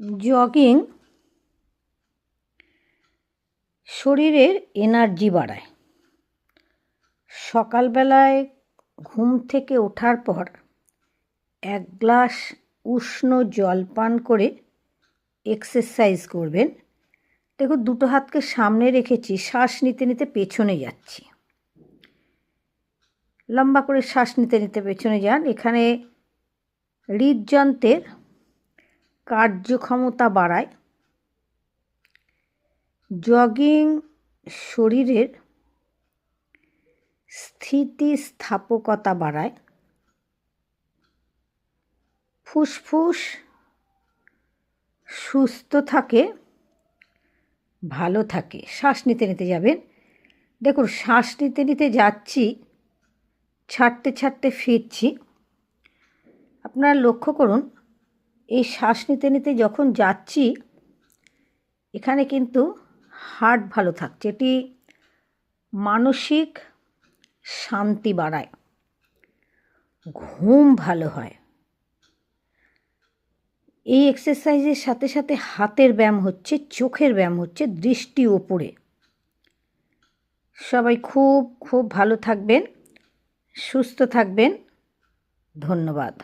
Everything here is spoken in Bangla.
জগিং শরীরের এনার্জি বাড়ায়। সকালবেলায় ঘুম থেকে ওঠার পর এক গ্লাস উষ্ণ জল পান করে এক্সারসাইজ করবেন। দেখুন, দুটো হাতকে সামনে রেখেছি, শ্বাস নিতে নিতে পেছনে যাচ্ছি। লম্বা করে শ্বাস নিতে নিতে পেছনে যান। এখানে হৃদযন্ত্রের কার্যক্ষমতা বাড়ায়। জগিং শরীরের স্থিতিস্থাপকতা বাড়ায়। ফুসফুস সুস্থ থাকে, ভালো থাকে। শ্বাস নিতে নিতে যাবেন। দেখুন, শ্বাস নিতে নিতে যাচ্ছি, ছাড়তে ছাড়তে ফিরছি। আপনারা লক্ষ্য করুন এই শ্বাস নিতে নিতে যখন যাচ্ছি, এখানে কিন্তু হার্ট ভালো থাকছে। এটি মানসিক শান্তি বাড়ায়। ঘুম ভালো হয়। এই এক্সারসাইজের সাথে সাথে হাতের ব্যায়াম হচ্ছে, চোখের ব্যায়াম হচ্ছে, দৃষ্টি ওপরে। সবাই খুব খুব ভালো থাকবেন, সুস্থ থাকবেন। ধন্যবাদ।